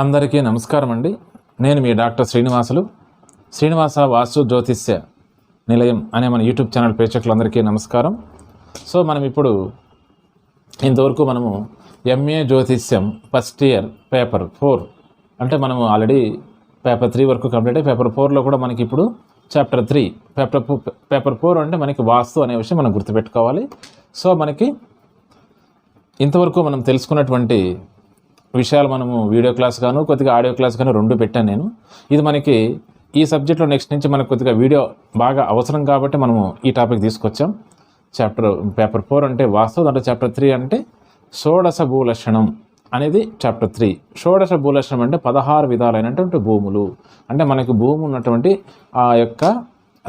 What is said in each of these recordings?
అందరికీ నమస్కారం అండి. నేను మీ డాక్టర్ శ్రీనివాసులు. శ్రీనివాస వాస్తు జ్యోతిష్య నిలయం అనే మన యూట్యూబ్ ఛానల్ ప్రేక్షకులందరికీ నమస్కారం. సో మనం ఇప్పుడు ఇంతవరకు మనము ఎంఏ జ్యోతిష్యం ఫస్ట్ ఇయర్ పేపర్ ఫోర్. అంటే మనము ఆల్రెడీ పేపర్ త్రీ వరకు కంప్లీట్ అయ్యి పేపర్ ఫోర్లో కూడా మనకి ఇప్పుడు chapter three paper paper four అంటే మనకి వాస్తు అనే విషయం మనం గుర్తుపెట్టుకోవాలి. సో మనకి ఇంతవరకు మనం తెలుసుకున్నటువంటి విషయాలు మనము వీడియో క్లాస్ గాను కొద్దిగా ఆడియో క్లాస్ గాను రెండు పెట్టాను నేను. ఇది మనకి ఈ సబ్జెక్ట్లో నెక్స్ట్ నుంచి మనకు కొద్దిగా వీడియో బాగా అవసరం కాబట్టి మనము ఈ టాపిక్ తీసుకొచ్చాం. చాప్టర్ పేపర్ ఫోర్ అంటే వాస్తవం దాంట్లో చాప్టర్ త్రీ అంటే షోడశ భూలక్షణం అనేది చాప్టర్ త్రీ షోడశ భూలక్షణం అంటే పదహారు విధాలైనటువంటి భూములు. అంటే మనకి భూమి ఉన్నటువంటి ఆ యొక్క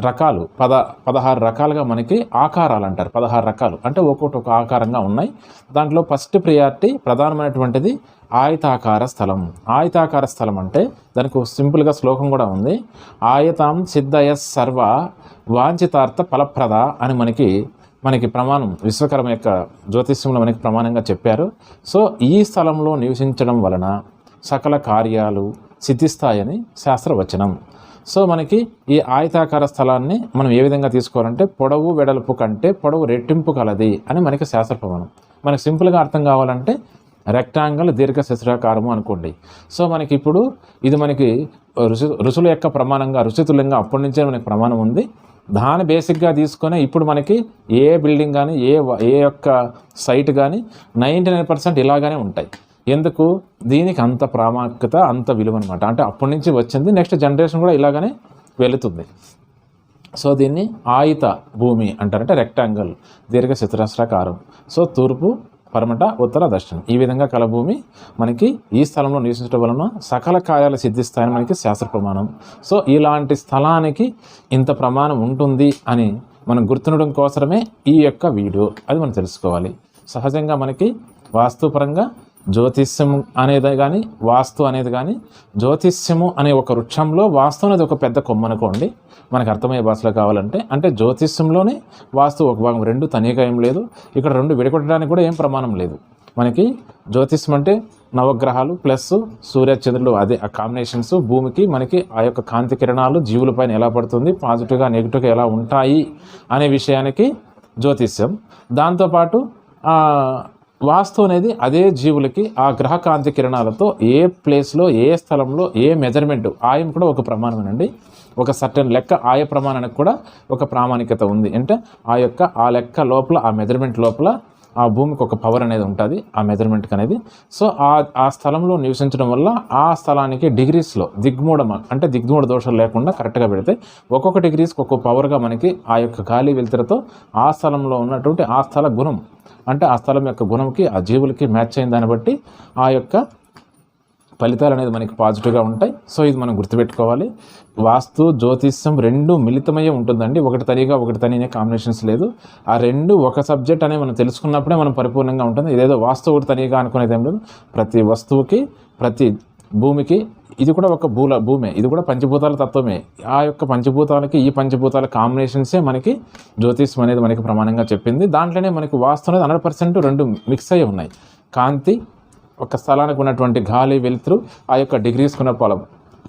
రకాలు పద పదహారు రకాలుగా మనకి ఆకారాలు అంటారు పదహారు రకాలు. అంటే ఒక్కొక్కటి ఒక ఆకారంగా ఉన్నాయి. దాంట్లో ఫస్ట్ ప్రియారిటీ ప్రధానమైనటువంటిది ఆయతాకార స్థలం. ఆయతాకార స్థలం అంటే దానికి సింపుల్గా శ్లోకం కూడా ఉంది. ఆయతాం సిద్ధయ సర్వ వాంఛితార్థ ఫలప్రద అని మనకి మనకి ప్రమాణం విశ్వకర్మ యొక్క జ్యోతిష్యంలో మనకి ప్రమాణంగా చెప్పారు. సో ఈ స్థలంలో నివసించడం వలన సకల కార్యాలు సిద్ధిస్తాయని శాస్త్రవచనం. సో మనకి ఈ ఆయతాకార స్థలాన్ని మనం ఏ విధంగా తీసుకోవాలంటే పొడవు వెడల్పు కంటే పొడవు రెట్టింపు కలది అని మనకి శాస్త్ర ప్రమాణం మనకి సింపుల్గా అర్థం కావాలంటే రెక్టాంగిల్ దీర్ఘ శస్త్రాకారము అనుకోండి. సో మనకి ఇప్పుడు ఇది మనకి ఋషు ఋషుల యొక్క ప్రమాణంగా ఋషితుల్యంగా అప్పటి నుంచే మనకి ప్రమాణం ఉంది. దాని బేసిక్గా తీసుకొని ఇప్పుడు మనకి ఏ బిల్డింగ్ కానీ ఏ ఏ యొక్క సైట్ కానీ నైంటీ నైన్ పర్సెంట్ ఇలాగానే ఉంటాయి. ఎందుకు? దీనికి అంత ప్రాముఖ్యత అంత విలువ అనమాట అంటే అప్పటి నుంచి వచ్చింది నెక్స్ట్ జనరేషన్ కూడా ఇలాగనే వెళుతుంది. సో దీన్ని ఆయుత భూమి అంటారంటే రెక్టాంగిల్ దీర్ఘ చతురస్రాకారం సో తూర్పు పరమట ఉత్తర దక్షిణం. ఈ విధంగా కల భూమి మనకి ఈ స్థలంలో నివసించడం వలన సకల కార్యాలు సిద్ధిస్తాయని మనకి శాస్త్ర ప్రమాణం. సో ఇలాంటి స్థలానికి ఇంత ప్రమాణం ఉంటుంది అని మనం గుర్తుండడం కోసమే ఈ యొక్క వీడియో. అది మనం తెలుసుకోవాలి. సహజంగా మనకి వాస్తుపరంగా జ్యోతిష్యం అనేది కానీ వాస్తు అనేది కానీ జ్యోతిష్యము అనే ఒక వృక్షంలో వాస్తు అనేది ఒక పెద్ద కొమ్మ అనుకోండి మనకు అర్థమయ్యే భాషలో కావాలంటే అంటే జ్యోతిష్యంలోనే వాస్తు ఒక భాగం రెండు తనీగా ఏం లేదు ఇక్కడ రెండు విడగొట్టడానికి కూడా ఏం ప్రమాణం లేదు. మనకి జ్యోతిష్యం అంటే నవగ్రహాలు ప్లస్ సూర్యచంద్రులు అదే ఆ కాంబినేషన్స్ భూమికి మనకి ఆ యొక్క కాంతి కిరణాలు జీవులపైన ఎలా పడుతుంది పాజిటివ్గా నెగిటివ్గా ఎలా ఉంటాయి అనే విషయానికి జ్యోతిష్యం. దాంతోపాటు వాస్తు అనేది అదే జీవులకి ఆ గ్రహ కాంతి కిరణాలతో ఏ ప్లేస్లో ఏ స్థలంలో ఏ మెజర్మెంట్ ఆయం కూడా ఒక ప్రమాణమేనండి. ఒక సర్టన్ లెక్క ఆయ ప్రమాణానికి కూడా ఒక ప్రామాణికత ఉంది. అంటే ఆ యొక్క ఆ లెక్క లోపల ఆ మెజర్మెంట్ లోపల ఆ భూమికి ఒక పవర్ అనేది ఉంటుంది ఆ మెజర్మెంట్కి అనేది. సో ఆ ఆ స్థలంలో నివసించడం వల్ల ఆ స్థలానికి డిగ్రీస్లో దిగ్మూఢ అంటే దిగ్మూఢ దోషాలు లేకుండా కరెక్ట్గా పెడితే ఒక్కొక్క డిగ్రీస్కి ఒక్కొక్క పవర్గా మనకి ఆ యొక్క గాలి వెలుతురతో ఆ స్థలంలో ఉన్నటువంటి ఆ స్థల గుణం అంటే ఆ స్థలం యొక్క గుణంకి ఆ జీవులకి మ్యాచ్ అయిన దాన్ని బట్టి ఆ యొక్క ఫలితాలు అనేది మనకి పాజిటివ్గా ఉంటాయి. సో ఇది మనం గుర్తుపెట్టుకోవాలి. వాస్తు జ్యోతిష్యం రెండు మిళితమయ్యే ఉంటుందండి. ఒకటి తనిగా ఒకటి తనినే కాంబినేషన్స్ లేదు. ఆ రెండు ఒక సబ్జెక్ట్ అనేది మనం తెలుసుకున్నప్పుడే మనం పరిపూర్ణంగా ఉంటుంది. ఇదేదో వాస్తు ఒకటి తనిగా అనుకునేది ఏం లేదు. ప్రతి వస్తువుకి ప్రతి భూమికి ఇది కూడా ఒక భూల భూమే. ఇది కూడా పంచభూతాల తత్వమే. ఆ యొక్క పంచభూతాలకి ఈ పంచభూతాల కాంబినేషన్సే మనకి జ్యోతిష్యం అనేది మనకి ప్రమాణంగా చెప్పింది. దాంట్లోనే మనకి వాస్తు అనేది హండ్రెడ్ పర్సెంట్ రెండు మిక్స్ అయ్యి ఉన్నాయి. కాంతి ఒక స్థలానికి ఉన్నటువంటి గాలి వెలుతురు ఆ యొక్క డిగ్రీస్ ఉన్న పొలం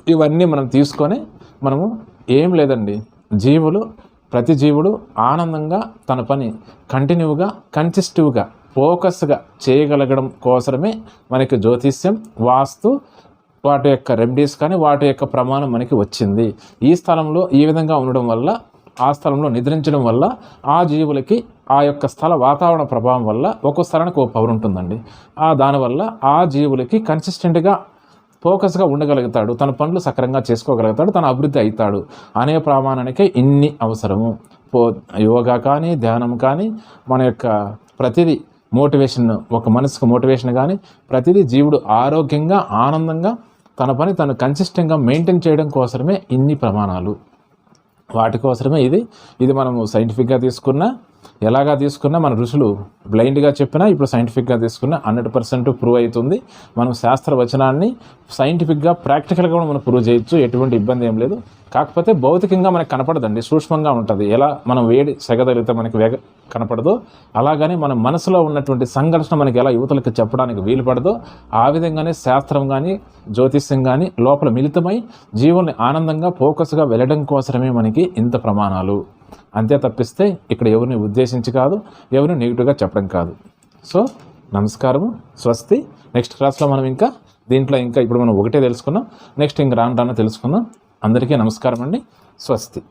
ఇవన్నీ మనం తీసుకొని మనము ఏం లేదండి. జీవులు ప్రతి జీవుడు ఆనందంగా తన పని కంటిన్యూగా కన్సిస్టివ్గా ఫోకస్గా చేయగలగడం కోసమే మనకి జ్యోతిష్యం వాస్తు వాటి యొక్క రెమెడీస్ కానీ వాటి యొక్క ప్రమాణం మనకి వచ్చింది. ఈ స్థలంలో ఈ విధంగా ఉండడం వల్ల ఆ స్థలంలో నిద్రించడం వల్ల ఆ జీవులకి ఆ యొక్క స్థల వాతావరణ ప్రభావం వల్ల ఒక్కో స్థలానికి ఒక పవర్ ఉంటుందండి. ఆ దానివల్ల ఆ జీవులకి కన్సిస్టెంట్గా ఫోకస్గా ఉండగలుగుతాడు. తన పనులు సక్రంగా చేసుకోగలుగుతాడు. తన అభివృద్ధి అవుతాడు అనే ప్రమాణానికే ఇన్ని అవసరము. పో యోగా కానీ ధ్యానం కానీ మన యొక్క ప్రతిదీ మోటివేషన్ ఒక మనసుకు మోటివేషన్ కానీ ప్రతిదీ జీవుడు ఆరోగ్యంగా ఆనందంగా తన పని తను కన్సిస్టెంట్గా మెయింటైన్ చేయడం కోసమే ఇన్ని ప్రమాణాలు. వాటి కోసమే ఇది. ఇది మనము సైంటిఫిక్గా తీసుకున్న ఎలాగా తీసుకున్నా మన ఋషులు బ్లైండ్గా చెప్పినా ఇప్పుడు సైంటిఫిక్గా తీసుకున్నా హండ్రెడ్ పర్సెంట్ ప్రూవ్ అవుతుంది. మనం శాస్త్ర వచనాన్ని సైంటిఫిక్గా ప్రాక్టికల్గా కూడా మనం ప్రూవ్ చేయొచ్చు. ఎటువంటి ఇబ్బంది ఏం లేదు. కాకపోతే భౌతికంగా మనకు కనపడదండి. సూక్ష్మంగా ఉంటుంది. ఎలా మనం వేడి సెగదలితే మనకి వేగ కనపడదో అలాగనే మన మనసులో ఉన్నటువంటి సంఘర్షణ మనకి ఎలా యువతలకు చెప్పడానికి వీలు పడదో ఆ విధంగానే శాస్త్రం కానీ జ్యోతిష్యం కానీ లోపల మిళితమై జీవుల్ని ఆనందంగా ఫోకస్గా వెళ్ళడం కోసమే మనకి ఇంత ప్రమాణాలు. అంతే తప్పిస్తే ఇక్కడ ఎవరిని ఉద్దేశించి కాదు ఎవరిని నెగిటివ్గా చెప్పడం కాదు. సో నమస్కారము స్వస్తి. నెక్స్ట్ క్లాస్లో మనం ఇంకా దీంట్లో ఇంకా ఇప్పుడు మనం ఒకటే తెలుసుకున్నాం. నెక్స్ట్ ఇంక రాను రాను తెలుసుకుందాం. అందరికీ నమస్కారం అండి. స్వస్తి.